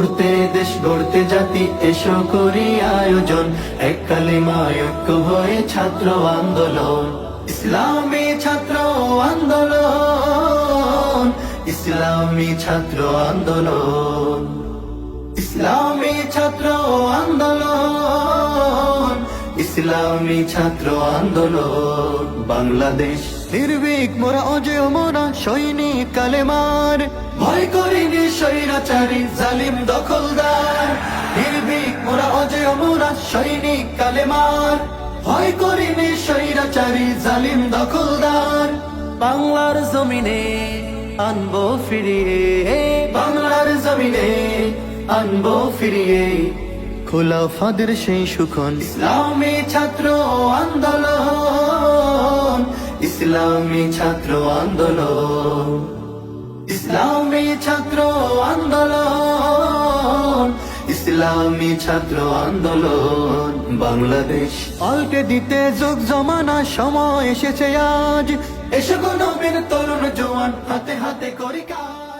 গড়তে দেশ গড়তে জাতি এসো করি আয়োজন। এক কালিমায় ঐক্য হয়ে ছাত্র আন্দোলন। ইসলামী ছাত্র আন্দোলন। ইসলামী ছাত্র আন্দোলন। ইসলামী ছাত্র আন্দোলন। ইসলামী ছাত্র আন্দোলন। বাংলাদেশ নির্ভীক মোরা অজয় মোরা সৈনিক কালেমার। স্বৈরাচারী জালিম দখলদার নির্ভীক মোরা সৈনিক কালেমার। ভয় করিনি স্বৈরাচারী জালিম দখলদার। বাংলার জমিনে আনব ফিরিয়ে। বাংলার জমিনে আনব ফিরিয়ে। খোলা ফাদের সেই সুখন। ইসলামী ছাত্র আন্দোলন ইসলামী ছাত্র আন্দোলন ইসলামী ছাত্র আন্দোলন ইসলামী ছাত্র আন্দোলন বাংলাদেশ। পাল্টে দিতে যোগ জমানা সময় এসেছে আজ। এসে নবীন তরুণ জওয়ান হাতে হাতে করি কাজ।